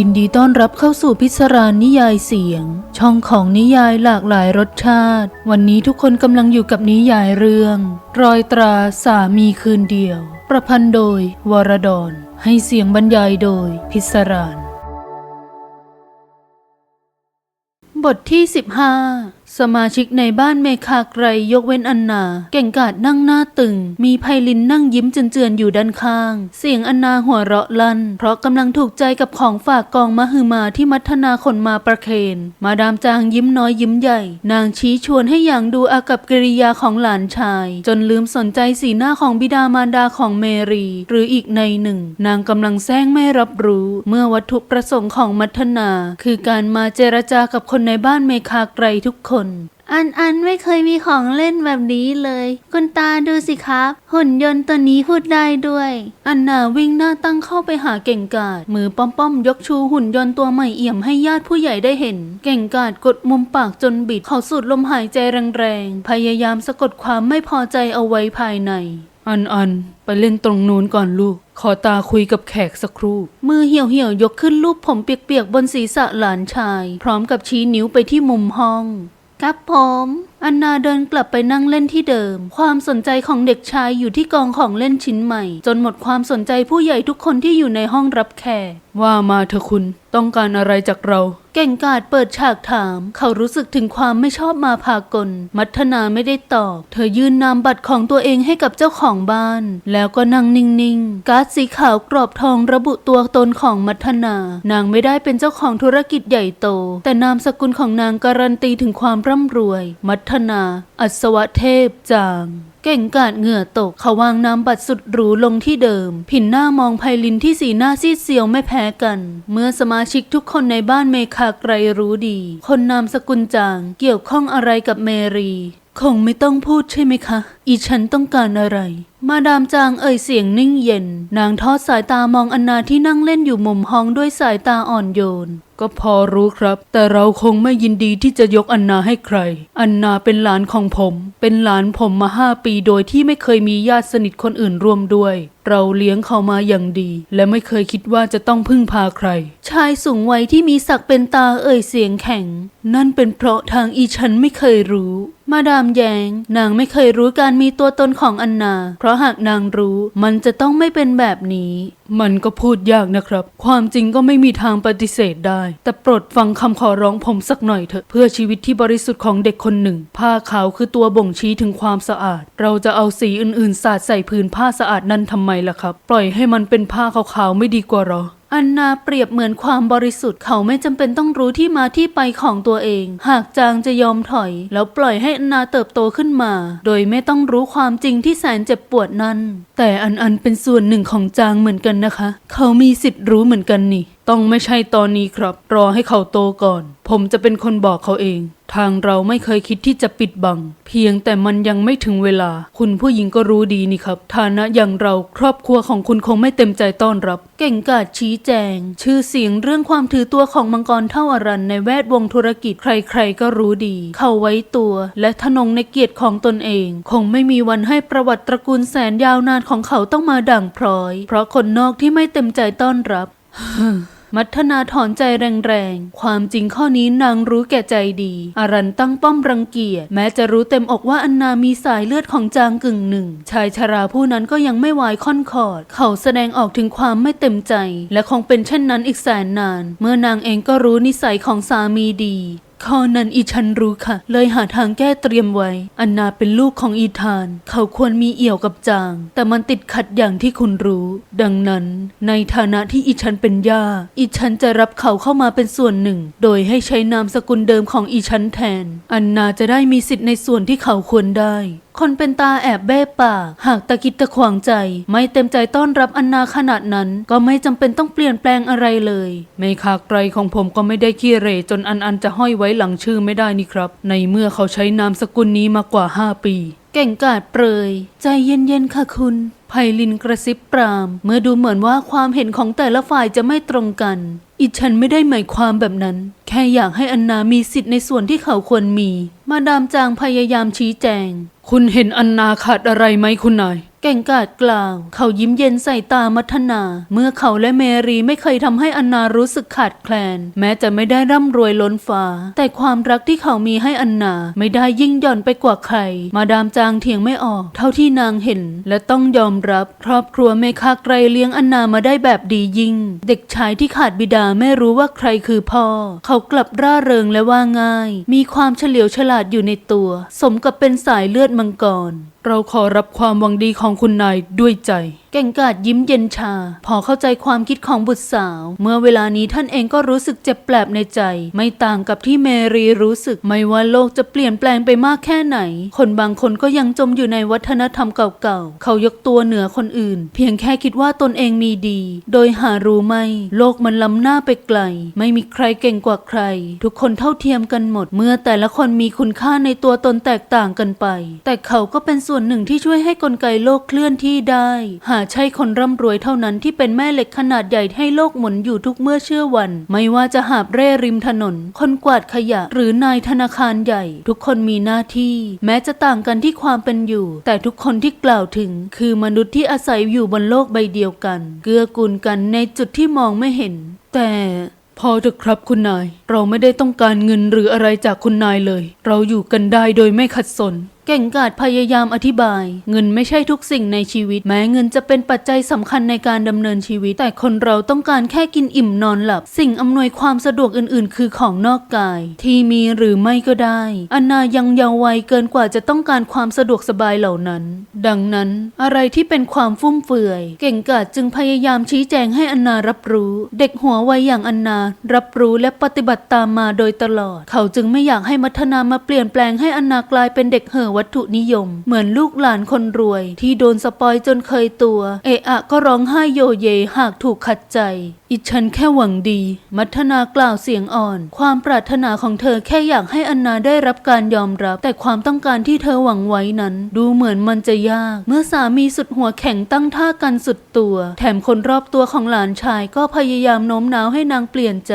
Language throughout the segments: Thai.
ยินดีต้อนรับเข้าสู่พิศรานนิยายเสียง ช่องของนิยายหลากหลายรสชาติ วันนี้ทุกคนกำลังอยู่กับนิยายเรื่อง รอยตราสามีคืนเดียว ประพันธ์โดยวรดอนให้เสียงบรรยายโดยพิศราน บทที่ 15 สมาชิกในบ้านเมคาไกรยกเว้นอันนาเก่งกาดนั่งหน้าตึง มีไพลินนั่งยิ้มเจือนๆอยู่ด้านข้าง เสียงอันนาหัวเราะลั่น เพราะกำลังถูกใจกับของฝากกองมหึมาที่มัทนาขนมาประเคนมาดามจางยิ้มน้อยยิ้มใหญ่ นางชี้ชวนให้อย่างดูอากับกิริยาของหลานชาย จนลืมสนใจสีหน้าของบิดามารดาของเมรี หรืออีกในหนึ่ง นางกำลังแซงไม่รับรู้ เมื่อวัตถุประสงค์ของมัทนา คือการมาเจรจากับคนในบ้านเมคาไกรทุกคนอันอันไม่เคยมีของเล่นแบบนี้เลย คุณตาดูสิครับ หุ่นยนต์ตัวนี้พูดได้ด้วย อันนาวิ่งหน้าตั้งเข้าไปหาเก่งกาด มือป้อมป้อมๆยกชูหุ่นยนต์ตัวใหม่เอี่ยมให้ญาติผู้ใหญ่ได้เห็น เก่งกาดกดมุมปากจนบิด เขาสูดลมหายใจแรงๆ พยายามสะกดความไม่พอใจเอาไว้ภายใน อันอันไปเล่นตรงนู้นก่อนลูกขอตาคุยกับแขกสักครู่ มือเหี่ยวเหี่ยวๆยกขึ้นลูบผมเปียกๆบนศีรษะหลานชาย พร้อมกับชี้นิ้วไปที่มุมห้อง ครับผมอันนาเดินกลับไปนั่งเล่นที่เดิม ความสนใจของเด็กชายอยู่ที่กองของเล่นชิ้นใหม่ จนหมดความสนใจผู้ใหญ่ทุกคนที่อยู่ในห้องรับแขกว่ามาเถอะคุณต้องการอะไรจากเรา เก่งกาดเปิดฉากถาม เขารู้สึกถึงความไม่ชอบมาพากล มัทนาไม่ได้ตอบ เธอยื่นนามบัตรของตัวเองให้กับเจ้าของบ้าน แล้วก็นั่งนิ่งๆ การ์ดสีขาวกรอบทองระบุตัวตนของมัทนา นางไม่ได้เป็นเจ้าของธุรกิจใหญ่โต แต่นามสกุลของนางการันตีถึงความร่ำรวย มัทนาอัศวเทพจาง เก่งกาดเหงื่อตกเขาวางน้ำบัตรสุดหรูลงที่เดิม ผินหน้ามองไพลินที่สีหน้าซีดเซียวไม่แพ้กัน เมื่อสมาชิกทุกคนในบ้านเมคาไกรรู้ดี คนนามสกุลจางเกี่ยวข้องอะไรกับเมรี คงไม่ต้องพูดใช่ไหมคะ อีฉันต้องการอะไร มาดามจางเอ่ยเสียงนิ่งเย็น นางทอดสายตามองอันนาที่นั่งเล่นอยู่มุมห้องด้วยสายตาอ่อนโยน ก็พอรู้ครับ แต่เราคงไม่ยินดีที่จะยกอันนาให้ใคร อันนาเป็นหลานของผม เป็นหลานผมมาห้าปีโดยที่ไม่เคยมีญาติสนิทคนอื่นร่วมด้วย เราเลี้ยงเขามาอย่างดี และไม่เคยคิดว่าจะต้องพึ่งพาใคร ชายสูงวัยที่มีศักดิ์เป็นตาเอ่ยเสียงแข็ง นั่นเป็นเพราะทางอีฉันไม่เคยรู้ มาดามแยง นางไม่เคยรู้การมีตัวตนของอันนา เพราะหากนางรู้มันจะต้องไม่เป็นแบบนี้ มันก็พูดยากนะครับ ความจริงก็ไม่มีทางปฏิเสธได้ แต่โปรดฟังคำขอร้องผมสักหน่อยเถอะ เพื่อชีวิตที่บริสุทธิ์ของเด็กคนหนึ่ง ผ้าขาวคือตัวบ่งชี้ถึงความสะอาด เราจะเอาสีอื่นๆ สาดใส่พื้นผ้าสะอาดนั้นทำไมล่ะครับ ปล่อยให้มันเป็นผ้าขาวๆไม่ดีกว่าหรอ อันนาเปรียบเหมือนความบริสุทธิ์เขาไม่จำเป็นต้องรู้ที่มาที่ไปของตัวเอง หากจางจะยอมถอย แล้วปล่อยให้อันนาเติบโตขึ้นมา โดยไม่ต้องรู้ความจริงที่แสนเจ็บปวดนั้น แต่อันอันเป็นส่วนหนึ่งของจางเหมือนกันนะคะ เขามีสิทธิ์รู้เหมือนกันนี่ ต้องไม่ใช่ตอนนี้ครับ รอให้เขาโตก่อน ผมจะเป็นคนบอกเขาเอง ทางเราไม่เคยคิดที่จะปิดบัง เพียงแต่มันยังไม่ถึงเวลา คุณผู้หญิงก็รู้ดีนี่ครับ ฐานะอย่างเราครอบครัวของคุณคงไม่เต็มใจต้อนรับ เก่งกาจชี้แจง ชื่อเสียงเรื่องความถือตัวของมังกรเท่าอรันในแวดวงธุรกิจใครๆก็รู้ดี เขาไว้ตัว และทนงในเกียรติของตนเอง คงไม่มีวันให้ประวัติตระกูลแสนยาวนานของเขาต้องมาด่างพร้อย เพราะคนนอกที่ไม่เต็มใจต้อนรับ มัทนาถอนใจแรงๆ ความจริงข้อนี้นางรู้แก่ใจดี อารันตั้งป้อมรังเกียจ แม้จะรู้เต็มอกว่าอันนามีสายเลือดของจางกึ่งหนึ่ง ชายชราผู้นั้นก็ยังไม่วายค่อนคอด เขาแสดงออกถึงความไม่เต็มใจ และคงเป็นเช่นนั้นอีกแสนนาน เมื่อนางเองก็รู้นิสัยของสามีดี ข้อนั้นอีฉันรู้ค่ะ เลยหาทางแก้เตรียมไว้ อันนาเป็นลูกของอีธาน เขาควรมีเอี่ยวกับจาง แต่มันติดขัดอย่างที่คุณรู้ ดังนั้น ในฐานะที่อีฉันเป็นย่า อีฉันจะรับเขาเข้ามาเป็นส่วนหนึ่ง โดยให้ใช้นามสกุลเดิมของอีฉันแทน อันนาจะได้มีสิทธิ์ในส่วนที่เขาควรได้ คนเป็นตาแอบเบ้ปาก หากตะกิดตะขวางใจ ไม่เต็มใจต้อนรับอันนาขนาดนั้น ก็ไม่จำเป็นต้องเปลี่ยนแปลงอะไรเลย ไม่ขาไกรของผมก็ไม่ได้ขี้เรจนอันอันจะห้อยไว้หลังชื่อไม่ได้นี่ครับ ในเมื่อเขาใช้นามสกุลนี้มากว่า 5 ปี เก่งกาดเปรย ใจเย็นๆค่ะคุณไพลินกระซิบปราม เมื่อดูเหมือนว่าความเห็นของแต่ละฝ่ายจะไม่ตรงกันอิฉันไม่ได้หมายความแบบนั้น แค่อยากให้อันนามีสิทธิ์ในส่วนที่เขาควรมี มาดามจางพยายามชี้แจง คุณเห็นอันนาขาดอะไรไหมคุณนาย เก่งกาจกล่าว เขายิ้มเย็นใส่ตามัทนา เมื่อเขาและเมรีไม่เคยทำให้อันนารู้สึกขาดแคลน แม้จะไม่ได้ร่ำรวยล้นฟ้า แต่ความรักที่เขามีให้อันนาไม่ได้ยิ่งหย่อนไปกว่าใคร มาดามจางเถียงไม่ออก เท่าที่นางเห็น และต้องยอมรับ ครอบครัวเมคาไกรเลี้ยงอันนามาได้แบบดียิ่ง เด็กชายที่ขาดบิดาไม่รู้ว่าใครคือพ่อ เขากลับร่าเริงและว่าง่าย มีความเฉลียวฉลาดอยู่ในตัว สมกับเป็นสายเลือดมังกรเราขอรับความหวังดีของคุณนายด้วยใจเก่งกาจยิ้มเย็นชา พอเข้าใจความคิดของบุตรสาว เมื่อเวลานี้ท่านเองก็รู้สึกเจ็บแปลบในใจ ไม่ต่างกับที่เมรีรู้สึก ไม่ว่าโลกจะเปลี่ยนแปลงไปมากแค่ไหน คนบางคนก็ยังจมอยู่ในวัฒนธรรมเก่าๆ เขายกตัวเหนือคนอื่น เพียงแค่คิดว่าตนเองมีดี โดยหารู้ไม่ โลกมันล้ำหน้าไปไกล ไม่มีใครเก่งกว่าใคร ทุกคนเท่าเทียมกันหมด เมื่อแต่ละคนมีคุณค่าในตัวตนแตกต่างกันไป แต่เขาก็เป็นส่วนหนึ่งที่ช่วยให้กลไกโลกเคลื่อนที่ได้ หาใช่คนร่ำรวยเท่านั้นที่เป็นแม่เหล็กขนาดใหญ่ให้โลกหมุนอยู่ทุกเมื่อเชื่อวัน ไม่ว่าจะหาบเร่ริมถนน คนกวาดขยะ หรือนายธนาคารใหญ่ ทุกคนมีหน้าที่ แม้จะต่างกันที่ความเป็นอยู่ แต่ทุกคนที่กล่าวถึง คือมนุษย์ที่อาศัยอยู่บนโลกใบเดียวกัน เกื้อกูลกันในจุดที่มองไม่เห็น แต่พอเถอะครับคุณนาย เราไม่ได้ต้องการเงินหรืออะไรจากคุณนายเลย เราอยู่กันได้โดยไม่ขัดสน เก่งกาจพยายามอธิบาย เงินไม่ใช่ทุกสิ่งในชีวิต แม้เงินจะเป็นปัจจัยสำคัญในการดำเนินชีวิต แต่คนเราต้องการแค่กินอิ่มนอนหลับ สิ่งอำนวยความสะดวกอื่นๆ คือของนอกกาย ที่มีหรือไม่ก็ได้อนายังเยาว์วัยเกินกว่าจะต้องการความสะดวกสบายเหล่านั้น ดังนั้นอะไรที่เป็นความฟุ่มเฟือย เก่งกาจจึงพยายามชี้แจงให้อนนารับรู้ เด็กหัววัยอย่างอนนา รับรู้และปฏิบัติตามมาโดยตลอด เขาจึงไม่อยากให้มัทนามาเปลี่ยนแปลงให้อนนากลายเป็นเด็กเห่อวัตถุนิยม เหมือนลูกหลานคนรวย ที่โดนสปอยจนเคยตัว เอะอะก็ร้องไห้โยเยหากถูกขัดใจอิฉันแค่หวังดี มัทนากล่าวเสียงอ่อน ความปรารถนาของเธอแค่อยากให้อันนาได้รับการยอมรับ แต่ความต้องการที่เธอหวังไว้นั้น ดูเหมือนมันจะยาก เมื่อสามีสุดหัวแข็งตั้งท่ากันสุดตัว แถมคนรอบตัวของหลานชายก็พยายามโน้มน้าวให้นางเปลี่ยนใจ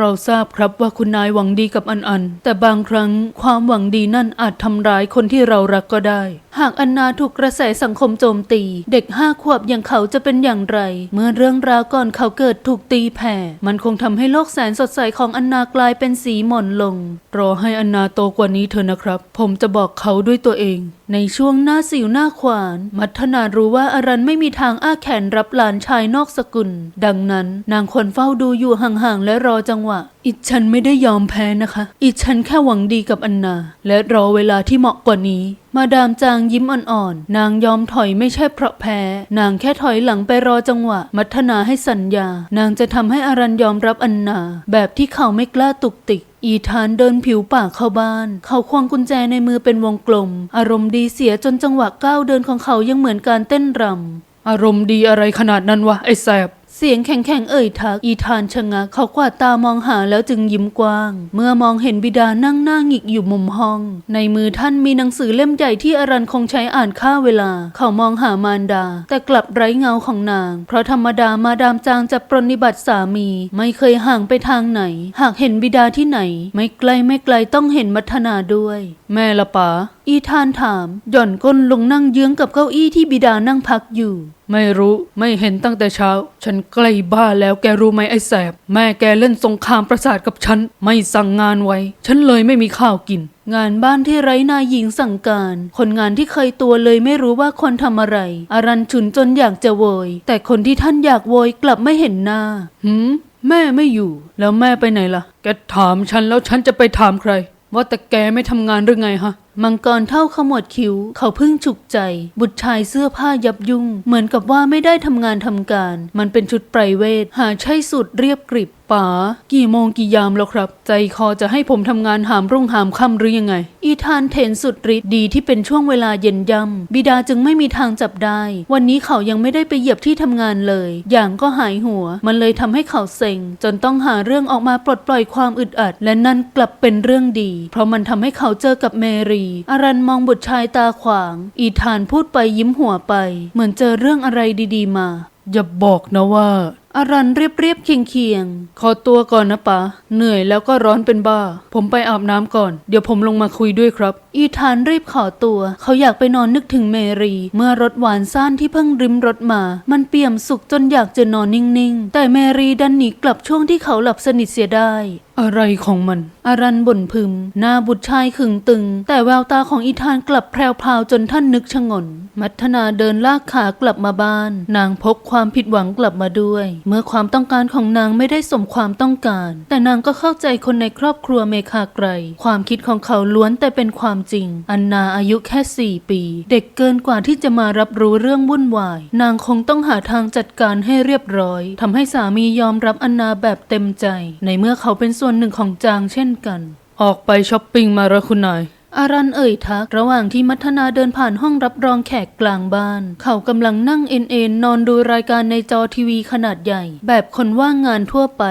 เราทราบครับว่าคุณนายหวังดีกับอันอัน แต่บางครั้งความหวังดีนั่นอาจทำร้ายคนที่เรารักก็ได้ หากอันนาถูกกระแสสังคมโจมตี เด็กห้าขวบอย่างเขาจะเป็นอย่างไร เมื่อเรื่องราวก่อนเขาเกิดถูกตีแผ่ มันคงทำให้โลกแสนสดใสของอันนากลายเป็นสีหม่นลง รอให้อันนาโตกว่านี้เถอะนะครับ ผมจะบอกเขาด้วยตัวเอง ในช่วงหน้าสิวหน้าขวาน มัทนารู้ว่าอารันไม่มีทางอ้าแขนรับหลานชายนอกสกุล ดังนั้นนางควรเฝ้าดูอยู่ห่างๆและรอจังหวะ อิฉันไม่ได้ยอมแพ้นะคะ อิฉันแค่หวังดีกับอันนา และรอเวลาที่เหมาะกว่านี้ มาดามจางยิ้มอ่อนๆ นางยอมถอยไม่ใช่เพราะแพ้ นางแค่ถอยหลังไปรอจังหวะ มัทนาให้สัญญา นางจะทำให้อารันยอมรับอันนา แบบที่เขาไม่กล้าตุกติกอีธานเดินผิวปากเข้าบ้าน เขาควงกุญแจในมือเป็นวงกลม อารมณ์ดีเสียจนจังหวะก้าวเดินของเขายังเหมือนการเต้นรำอารมณ์ดีอะไรขนาดนั้นวะไอ้แสบ เสียงแข็งๆเอ่ยทัก อีธานชะงักเขากวาดตามองหาแล้วจึงยิ้มกว้าง เมื่อมองเห็นบิดานั่งหน้าหงิกอยู่มุมห้อง ในมือท่านมีหนังสือเล่มใหญ่ที่อรันคงใช้อ่านค่าเวลา เขามองหามารดา แต่กลับไร้เงาของนาง เพราะธรรมดามาดามจางจะปรนนิบัติสามี ไม่เคยห่างไปทางไหน หากเห็นบิดาที่ไหน ไม่ไกลไม่ไกลต้องเห็นมัทนาด้วย แม่ละป๋า อีธานถามหย่อนก้นลงนั่งเยื้องกับเก้าอี้ที่บิดานั่งพักอยู่ ไม่รู้ไม่เห็นตั้งแต่เช้า ฉันใกล้บ้าแล้วแกรู้ไหมไอ้แสบ แม่แกเล่นสงครามประสาทกับฉัน ไม่สั่งงานไว้ ฉันเลยไม่มีข้าวกิน งานบ้านที่ไร้นายหญิงสั่งการ คนงานที่เคยตัวเลยไม่รู้ว่าคนทำอะไร อารันฉุนจนอยากจะโวย แต่คนที่ท่านอยากโวยกลับไม่เห็นหน้าหืมแม่ไม่อยู่ แล้วแม่ไปไหนล่ะ แกถามฉันแล้วฉันจะไปถามใคร ว่าแต่แกไม่ทำงานหรือไงฮะ มังกรเท่าขมวดคิ้ว เขาเพิ่งฉุกใจ บุตรชายเสื้อผ้ายับยุ่ง เหมือนกับว่าไม่ได้ทำงานทำการ มันเป็นชุดไพรเวท หาใช่สุดเรียบกริบป๋ากี่โมงกี่ยามแล้วครับ ใจคอจะให้ผมทำงานหามรุ่งหามค่ำหรือยังไง อีธานเทนสุดฤทธิ์ดีที่เป็นช่วงเวลาเย็นย่ำบิดาจึงไม่มีทางจับได้ วันนี้เขายังไม่ได้ไปเหยียบที่ทำงานเลย อย่างก็หายหัว มันเลยทำให้เขาเซ็ง จนต้องหาเรื่องออกมาปลดปล่อยความอึดอัด และนั่นกลับเป็นเรื่องดี เพราะมันทำให้เขาเจอกับเมรีอารันมองบุตรชายตาขวาง อีธานพูดไปยิ้มหัวไป เหมือนเจอเรื่องอะไรดี ๆ มา อย่าบอกนะว่า อารันเรียบเรียบเคียงเคียงๆขอตัวก่อนนะป๋าเหนื่อยแล้วก็ร้อนเป็นบ้า ผมไปอาบน้ำก่อน เดี๋ยวผมลงมาคุยด้วยครับ อีธานรีบขอตัว เขาอยากไปนอนนึกถึงเมรี เมื่อรถหวานซ่านที่เพิ่งริมรถมา มันเปี่ยมสุขจนอยากจะนอนนิ่งๆ แต่เมรีดันหนีกลับช่วงที่เขาหลับสนิทเสียได้อะไรของมัน อารันบ่นพึม หน้าบุตรชายขึงตึง แต่แววตาของอีธานกลับแพรวๆจนท่านนึกชะงน มัทนาเดินลากขากลับมาบ้าน นางพกความผิดหวังกลับมาด้วยเมื่อความต้องการของนางไม่ได้สมความต้องการ แต่นางก็เข้าใจคนในครอบครัวเมคาไกร ความคิดของเขาล้วนแต่เป็นความจริง อันนาอายุแค่สี่ปี เด็กเกินกว่าที่จะมารับรู้เรื่องวุ่นวาย นางคงต้องหาทางจัดการให้เรียบร้อยทำให้สามียอมรับอันนาแบบเต็มใจ ในเมื่อเขาเป็นส่วนหนึ่งของจางเช่นกัน ออกไปช้อปปิ้งมาแล้วคุณนาย อารันเอ่ยทักระหว่างที่มัทนาเดินผ่านห้องรับรองแขกกลางบ้าน เขากำลังนั่งเอ็นเอ็นนอนดูรายการในจอทีวีขนาดใหญ่ แบบคนว่างงานทั่วไป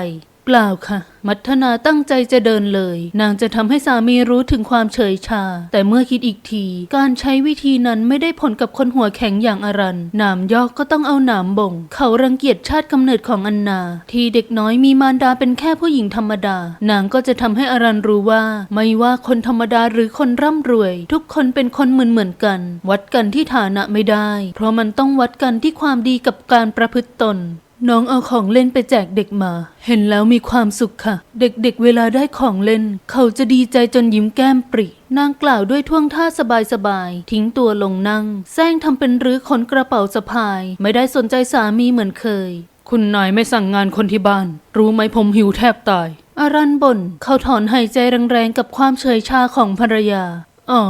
เปล่าค่ะ มัทนาตั้งใจจะเดินเลย นางจะทำให้สามีรู้ถึงความเฉยชา แต่เมื่อคิดอีกที การใช้วิธีนั้นไม่ได้ผลกับคนหัวแข็งอย่างอารันหนามยอกก็ต้องเอาหนามบ่ง เขารังเกียจชาติกำเนิดของอันนา ที่เด็กน้อยมีมารดาเป็นแค่ผู้หญิงธรรมดา นางก็จะทำให้อารันรู้ว่า ไม่ว่าคนธรรมดาหรือคนร่ำรวย ทุกคนเป็นคนเหมือนเหมือนกัน วัดกันที่ฐานะไม่ได้ เพราะมันต้องวัดกันที่ความดีกับการประพฤติตน น้องเอาของเล่นไปแจกเด็กมา เห็นแล้วมีความสุขค่ะ เด็กๆเวลาได้ของเล่น เขาจะดีใจจนยิ้มแก้มปรินางกล่าวด้วยท่วงท่าสบายๆทิ้งตัวลงนั่งแซงทำเป็นรื้อขนกระเป๋าสะพาย ไม่ได้สนใจสามีเหมือนเคย คุณนายไม่สั่งงานคนที่บ้าน รู้ไหมผมหิวแทบตาย อารันบน่นเขาถอนหายใจแรงๆกับความเฉยชาของภรรยา อ๋อ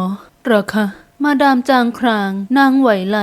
เหรอคะมาดามจางคราง นางไหวไหล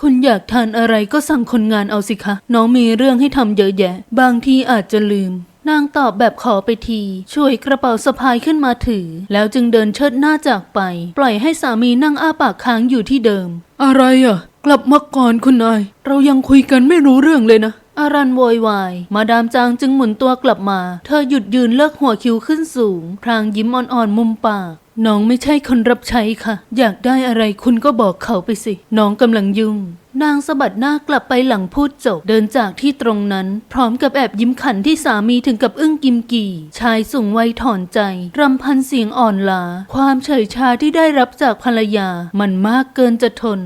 คุณอยากทานอะไรก็สั่งคนงานเอาสิคะ น้องมีเรื่องให้ทำเยอะแยะ บางทีอาจจะลืม นางตอบแบบขอไปที ช่วยกระเป๋าสะพายขึ้นมาถือ แล้วจึงเดินเชิดหน้าจากไป ปล่อยให้สามีนั่งอ้าปากค้างอยู่ที่เดิม อะไรอะ กลับมาก่อนคุณนาย เรายังคุยกันไม่รู้เรื่องเลยนะ อารันโวยวาย มาดามจางจึงหมุนตัวกลับมา เธอหยุดยืนเลิกหัวคิ้วขึ้นสูง พรางยิ้มอ่อนๆมุมปาก น้องไม่ใช่คนรับใช้ค่ะ อยากได้อะไรคุณก็บอกเขาไปสิ น้องกำลังยุ่ง นางสะบัดหน้ากลับไปหลังพูดจบ เดินจากที่ตรงนั้น พร้อมกับแอบยิ้มขันที่สามีถึงกับอึ้งกิมกี่ ชายสูงวัยถอนใจ รำพันเสียงอ่อนล้าความเฉยชาที่ได้รับจากภรรยา มันมากเกินจะทน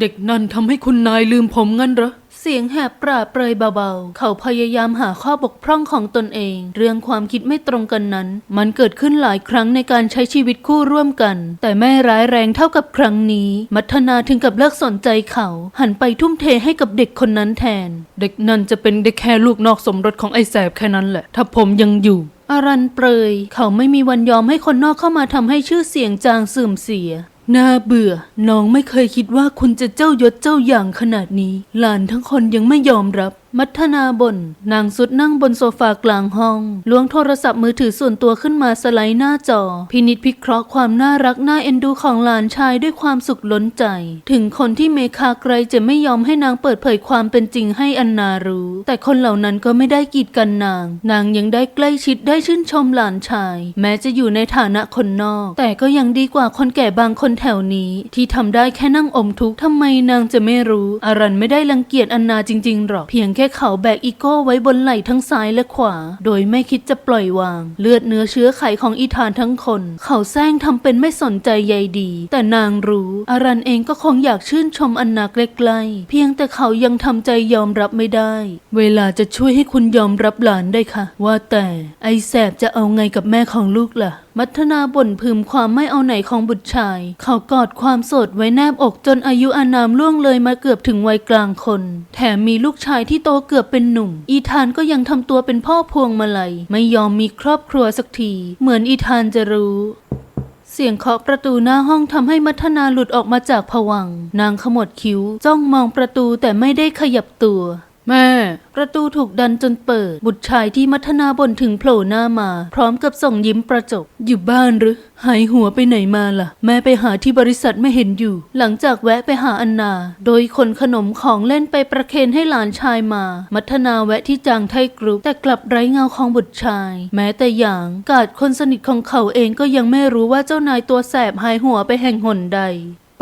เด็กนั่นทำให้คุณนายลืมผมงั้นเหรอ เสียงแหบปราเปรยเบาๆ เขาพยายามหาข้อบกพร่องของตนเอง เรื่องความคิดไม่ตรงกันนั้น มันเกิดขึ้นหลายครั้งในการใช้ชีวิตคู่ร่วมกัน แต่ไม่ร้ายแรงเท่ากับครั้งนี้ มัทนาถึงกับเลิกสนใจเขา หันไปทุ่มเทให้กับเด็กคนนั้นแทน เด็กนั่นจะเป็นเด็กแค่ลูกนอกสมรสของไอ้แสบแค่นั้นแหละ ถ้าผมยังอยู่อารันเปรย เขาไม่มีวันยอมให้คนนอกเข้ามาทำให้ชื่อเสียงจางเสื่อมเสีย น่าเบื่อ น้องไม่เคยคิดว่าคุณจะเจ้ายศเจ้าอย่างขนาดนี้ หลานทั้งคนยังไม่ยอมรับ มัทนาบน่นนางสุดนั่งบนโซฟากลางห้อง ล้วงโทรศัพท์มือถือส่วนตัวขึ้นมาสไลด์หน้าจอ พินิจพิเคราะห์ความน่ารักน่าเอ็นดูของหลานชายด้วยความสุขล้นใจ ถึงคนที่เมคาไกรจะไม่ยอมให้นางเปิดเผยความเป็นจริงให้อันนารู้ แต่คนเหล่านั้นก็ไม่ได้กีดกันนาง นางยังได้ใกล้ชิดได้ชื่นชมหลานชาย แม้จะอยู่ในฐานะคนนอก แต่ก็ยังดีกว่าคนแก่บางคนแถวนี้ ที่ทำได้แค่นั่งอมทุกข์ทำไมนางจะไม่รู้อารันไม่ได้รังเกียจอันนาจริงๆหรอกเพียงแค่ค่เขาแบกอีโก้ไว้บนไหล่ทั้งซ้ายและขวา โดยไม่คิดจะปล่อยวาง เลือดเนื้อเชื้อไขของอีธานทั้งคน เขาแซงทำเป็นไม่สนใจใยดี แต่นางรู้ อารันเองก็คงอยากชื่นชมอันนาใกล้ๆเพียงแต่เขายังทำใจยอมรับไม่ได้ เวลาจะช่วยให้คุณยอมรับหลานได้ค่ะ ว่าแต่ไอแสบจะเอาไงกับแม่ของลูกล่ะมัทนาบ่นพึมความไม่เอาไหนของบุตรชาย เขากอดความโสดไว้แนบอกจนอายุอานามล่วงเลยมาเกือบถึงวัยกลางคน แถมมีลูกชายที่โตเกือบเป็นหนุ่ม อีธานก็ยังทำตัวเป็นพ่อพวงมาลัย ไม่ยอมมีครอบครัวสักที เหมือนอีธานจะรู้เสียงเคาะประตูหน้าห้องทำให้มัทนาหลุดออกมาจากผวัง นางขมวดคิ้ว จ้องมองประตูแต่ไม่ได้ขยับตัว แม่ ประตูถูกดันจนเปิด บุตรชายที่มัทนาบนถึงโผล่หน้ามา พร้อมกับส่งยิ้มประจบ อยู่บ้านหรือ หายหัวไปไหนมาล่ะ แม่ไปหาที่บริษัทไม่เห็นอยู่ หลังจากแวะไปหาอันนา โดยคนขนมของเล่นไปประเคนให้หลานชายมา มัทนาแวะที่จางไทยกรุ๊ปแต่กลับไร้เงาของบุตรชาย แม้แต่อย่าง กาดคนสนิทของเขาเองก็ยังไม่รู้ว่าเจ้านายตัวแสบหายหัวไปแห่งหนใด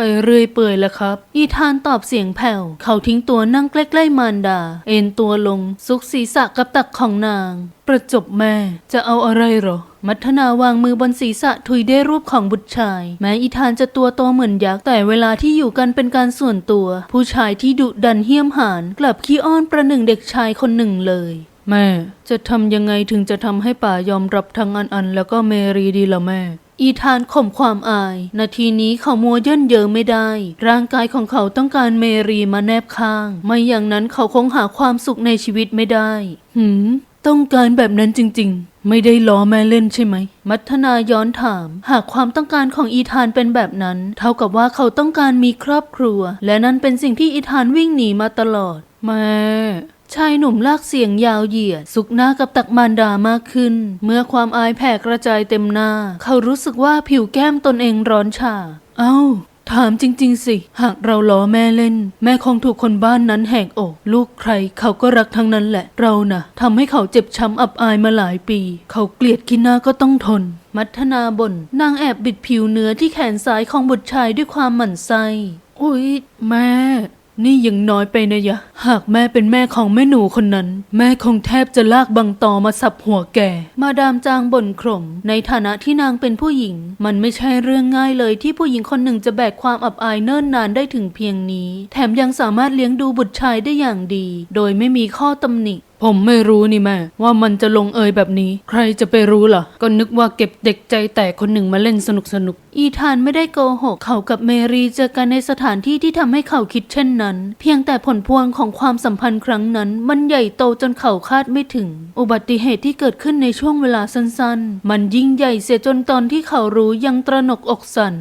ไปเรื่อยเปื่อยแล้วครับ อีธานตอบเสียงแผ่ว เขาทิ้งตัวนั่งใกล้ๆมารดา เอ็นตัวลงซุกศีรษะกับตักของนาง ประจบแม่จะเอาอะไรหรอ มัทนาวางมือบนศีรษะทุยได้รูปของบุตรชาย แม้อีธานจะตัวโตเหมือนยักษ์แต่เวลาที่อยู่กันเป็นการส่วนตัว ผู้ชายที่ดุดันเหี้ยมหานกลับขี้อ้อนประหนึ่งเด็กชายคนหนึ่งเลยแม่ จะทำยังไงถึงจะทำให้ป่ายอมรับทั้งอันอันแล้วก็เมรีดีละแม่ อีธานข่มความอาย นาทีนี้เขามัวเย่นเยอไม่ได้ ร่างกายของเขาต้องการเมรีมาแนบข้าง ไม่อย่างนั้นเขาคงหาความสุขในชีวิตไม่ได้ หืม ต้องการแบบนั้นจริง ๆ ไม่ได้ล้อแม่เล่นใช่ไหม มัทนาย้อนถาม หากความต้องการของอีธานเป็นแบบนั้น เท่ากับว่าเขาต้องการมีครอบครัว และนั่นเป็นสิ่งที่อีธานวิ่งหนีมาตลอด แม่ ชายหนุ่มลากเสียงยาวเหยียดสุกหน้ากับตักมารดามากขึ้น เมื่อความอายแผ่กระจายเต็มหน้า เขารู้สึกว่าผิวแก้มตนเองร้อนชา เอ้า ถามจริง ๆ สิ หากเราล้อแม่เล่น แม่คงถูกคนบ้านนั้นแหกอก ลูกใคร เขาก็รักทั้งนั้นแหละ เราน่ะทำให้เขาเจ็บช้ำอับอายมาหลายปี เขาเกลียดกินหน้าก็ต้องทนมัทนาบน่นนางแอบบิดผิวเนื้อที่แขนซ้ายของบุตรชายด้วยความหมั่นไส้อุ๊ย แม่ นี่ยังน้อยไปนะยะ หากแม่เป็นแม่ของแม่หนูคนนั้น แม่คงแทบจะลากบังตอมาสับหัวแก มาดามจางบ่นขม ในฐานะที่นางเป็นผู้หญิง มันไม่ใช่เรื่องง่ายเลยที่ผู้หญิงคนหนึ่งจะแบกความอับอายเนิ่นนานได้ถึงเพียงนี้ แถมยังสามารถเลี้ยงดูบุตรชายได้อย่างดี โดยไม่มีข้อตำหนิ ผมไม่รู้นี่แม่ว่ามันจะลงเอยแบบนี้ ใครจะไปรู้ล่ะ ก็นึกว่าเก็บเด็กใจแตกคนหนึ่งมาเล่นสนุกสนุก อีธานไม่ได้โกหก เขากับเมรีเจอกันในสถานที่ที่ทำให้เขาคิดเช่นนั้น เพียงแต่ผลพวงของความสัมพันธ์ครั้งนั้น มันใหญ่โตจนเขาคาดไม่ถึง อุบัติเหตุที่เกิดขึ้นในช่วงเวลาสั้นๆ มันยิ่งใหญ่เสียจนตอนที่เขารู้ยังตระหนกอกสั่น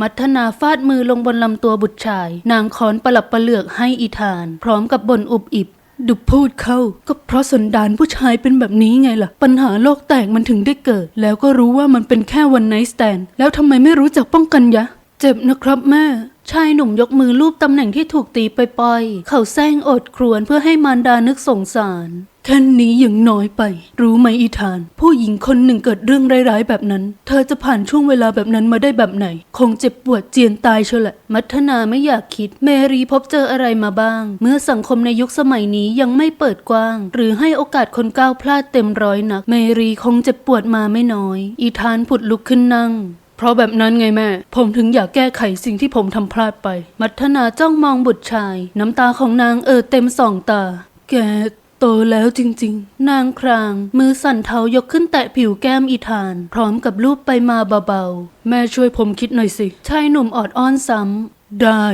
มัทนาฟาดมือลงบนลำตัวบุตรชาย นางค้อนปรับประเลือกให้อีธาน พร้อมกับบ่นอุบอิบ ดูพูดเข้าก็เพราะสันดานผู้ชายเป็นแบบนี้ไงล่ะ ปัญหาโลกแตกมันถึงได้เกิด แล้วก็รู้ว่ามันเป็นแค่วันไนสแตนแล้วทำไมไม่รู้จักป้องกันยะ เจ็บนะครับแม่ ชายหนุ่มยกมือลูบตำแหน่งที่ถูกตีไปปอยๆเขาแซงอดครวญเพื่อให้มารดานึกสงสาร แค่นี้ยังน้อยไป รู้ไหมอีธาน ผู้หญิงคนหนึ่งเกิดเรื่องร้ายๆแบบนั้น เธอจะผ่านช่วงเวลาแบบนั้นมาได้แบบไหน คงเจ็บปวดเจียนตายเชียวแหละ มัทนาไม่อยากคิด เมรีพบเจออะไรมาบ้าง เมื่อสังคมในยุคสมัยนี้ยังไม่เปิดกว้าง หรือให้โอกาสคนก้าวพลาดเต็มร้อยนัก เมรีคงเจ็บปวดมาไม่น้อย อีธานผุดลุกขึ้นนั่งเพราะแบบนั้นไงแม่ ผมถึงอยากแก้ไขสิ่งที่ผมทำพลาดไป มัทนาจ้องมองบุตรชาย น้ำตาของนางเอ่อเต็มสองตา แก โตแล้วจริงๆ นางคราง มือสั่นเทายกขึ้นแตะผิวแก้มอีธาน พร้อมกับลูบไปมาเบาๆ แม่ช่วยผมคิดหน่อยสิ ชายหนุ่มออดอ้อนซ้ำได้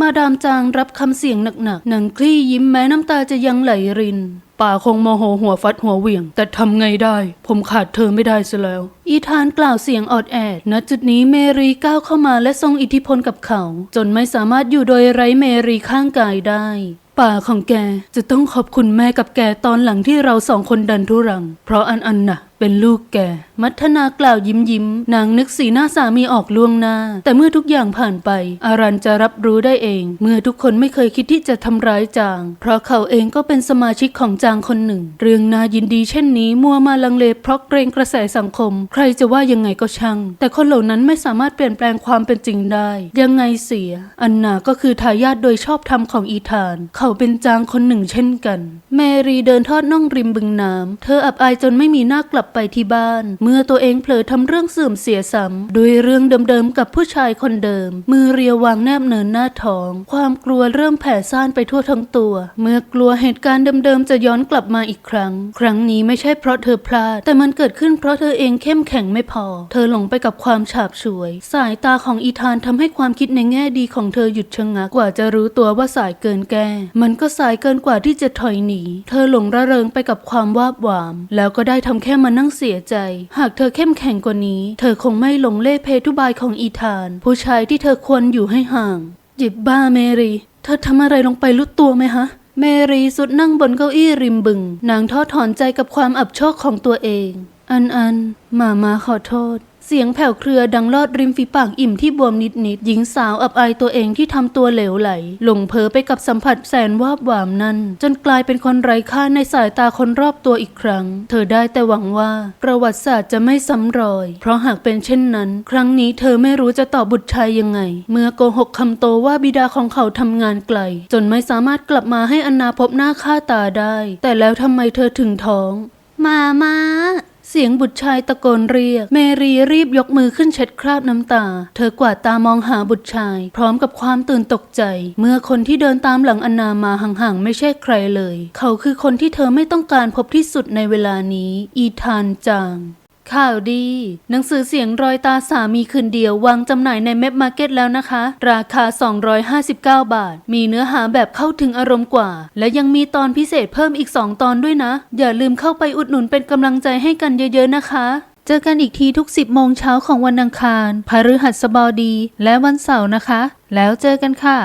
มาดามจางรับคำเสียงหนักๆ นางคลี่ยิ้มแม้น้ำตาจะยังไหลรินป่าคงโมโหหัวฟัดหัวเหวี่ยง แต่ทำไงได้ ผมขาดเธอไม่ได้ซะแล้ว อีธานกล่าวเสียงออดแอด ณจุดนี้เมรีก้าวเข้ามาและทรงอิทธิพลกับเขา จนไม่สามารถอยู่โดยไร้เมรีข้างกายได้ป่าของแกจะต้องขอบคุณแม่กับแกตอนหลังที่เราสองคนดันทุรัง เพราะอันอันน่ะ เป็นลูกแก มัทนากล่าวยิ้มยิ้ม นางนึกสีหน้าสามีออกล่วงหน้า แต่เมื่อทุกอย่างผ่านไป อารันจะรับรู้ได้เอง เมื่อทุกคนไม่เคยคิดที่จะทำร้ายจาง เพราะเขาเองก็เป็นสมาชิกของจางคนหนึ่ง เรื่องน่ายินดีเช่นนี้มัวมาลังเลเพราะเกรงกระแสสังคม ใครจะว่ายังไงก็ช่าง แต่คนเหล่านั้นไม่สามารถเปลี่ยนแปลงความเป็นจริงได้ ยังไงเสีย อันนาก็คือทายาทโดยชอบธรรมของอีธาน เขาเป็นจางคนหนึ่งเช่นกันเมรีเดินทอดน่องริมบึงน้ำเธออับอายจนไม่มีหน้ากลับไปที่บ้าน เมื่อตัวเองเผลอทำเรื่องเสื่อมเสียซ้ำด้วยเรื่องเดิมๆกับผู้ชายคนเดิม มือเรียววางแนบเนินหน้าท้อง ความกลัวเริ่มแผ่ซ่านไปทั่วทั้งตัว เมื่อกลัวเหตุการณ์เดิมๆจะย้อนกลับมาอีกครั้ง ครั้งนี้ไม่ใช่เพราะเธอพลาด แต่มันเกิดขึ้นเพราะเธอเองเข้มแข็งไม่พอ เธอหลงไปกับความฉาบฉวย สายตาของอีธานทำให้ความคิดในแง่ดีของเธอหยุดชะงักกว่าจะรู้ตัวว่าสายเกินแก้ มันก็สายเกินกว่าที่จะถอยหนี เธอหลงระเริงไปกับความวาบหวาม แล้วก็ได้ทำแค่มานั่งเสียใจ หากเธอเข้มแข็งกว่านี้ เธอคงไม่หลงเล่เพทุบายของอีธาน ผู้ชายที่เธอควรอยู่ให้ห่าง หยิบบ้าเมรีเธอทำอะไรลงไปรู้ตัวไหมฮะ เมรีสุดนั่งบนเก้าอี้ริมบึง นางทอดถอนใจกับความอับโชคของตัวเอง อันอันมามาขอโทษ เสียงแผ่วเครือดังลอดริมฝีปากอิ่มที่บวมนิดๆหญิงสาวอับอายตัวเองที่ทำตัวเหลวไหลหลงเผลอไปกับสัมผัสแสนวาบหวามนั้น จนกลายเป็นคนไร้ค่าในสายตาคนรอบตัวอีกครั้ง เธอได้แต่หวังว่าประวัติศาสตร์จะไม่ซ้ำรอย เพราะหากเป็นเช่นนั้น ครั้งนี้เธอไม่รู้จะตอบบุตรชายยังไง เมื่อโกหกคำโตว่าบิดาของเขาทำงานไกล จนไม่สามารถกลับมาให้อนนาพบหน้าค่าตาได้ แต่แล้วทำไมเธอถึงท้องมามา เสียงบุตรชายตะโกนเรียก เมรีรีบยกมือขึ้นเช็ดคราบน้ำตา เธอกวาดตามองหาบุตรชาย พร้อมกับความตื่นตกใจ เมื่อคนที่เดินตามหลังอนนามาห่างๆไม่ใช่ใครเลย เขาคือคนที่เธอไม่ต้องการพบที่สุดในเวลานี้ อีธานจาง ข่าวดี หนังสือเสียงรอยตาสามีคืนเดียววางจำหน่ายในเม็บมาร์เก็ตแล้วนะคะ ราคา 259 บาท มีเนื้อหาแบบเข้าถึงอารมณ์กว่า และยังมีตอนพิเศษเพิ่มอีก 2 ตอนด้วยนะ อย่าลืมเข้าไปอุดหนุนเป็นกำลังใจให้กันเยอะๆนะคะเจอกันอีกทีทุก 10 โมงเช้าของวันอังคาร พฤหัสบดี และวันเสาร์นะคะ แล้วเจอกันค่ะ